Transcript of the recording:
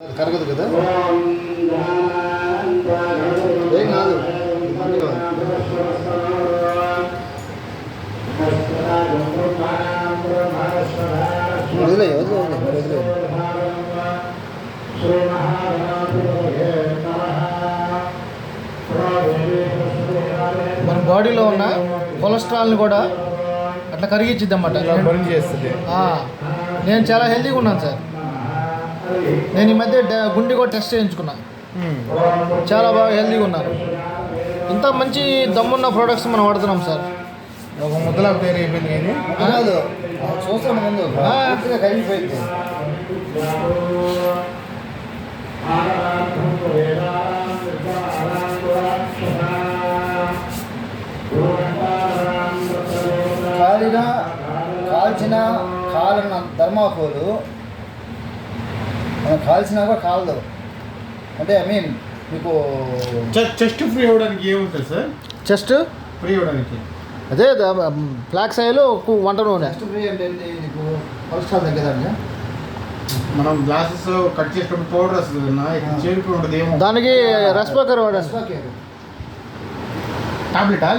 కరగదు కదా? ఏం కాదు. మన బాడీలో ఉన్న కొలెస్ట్రాల్ని కూడా అట్లా కరిగించిద్ది అన్నమాట బర్న్ చేస్తుంది. నేను చాలా హెల్తీగా ఉన్నాను సార్. నేను ఈ మధ్య గుండె కూడా టెస్ట్ చేయించుకున్నా. చాలా బాగా హెల్తీగా ఉన్నాను ఇంత మంచి దమ్మున్న ప్రోడక్ట్స్ మనం వాడుతున్నాం సార్. ఒక ముద్దలా పేరు అయిపోయింది కానీ. ముందు. కరిగిపోయింది. కాలిన కాల్చిన కాలిన ధర్మాకోలు మనం కాల్చినా కూడా కాలదు అంటే ఐ మీన్ మీకు చెస్ట్ ఫ్రీ అవ్వడానికి ఏముంటుంది సార్? చెస్ట్ ఫ్రీ అవ్వడానికి. అదే ఫ్లాక్స్ ఆయిల్ వంట నూనె. నెక్స్ట్ ఫ్రీ అంటే ఏంటి? నీకు కొలెస్ట్రాల్ తగ్గదండి మనం గ్లాసెస్ కట్ చేసేటప్పుడు పౌడర్ వస్తుంది కదా ఇక్కడ చేరుకుని ఉంటుంది ఏమో. దానికి రెస్పాకర్ టాబ్లెటా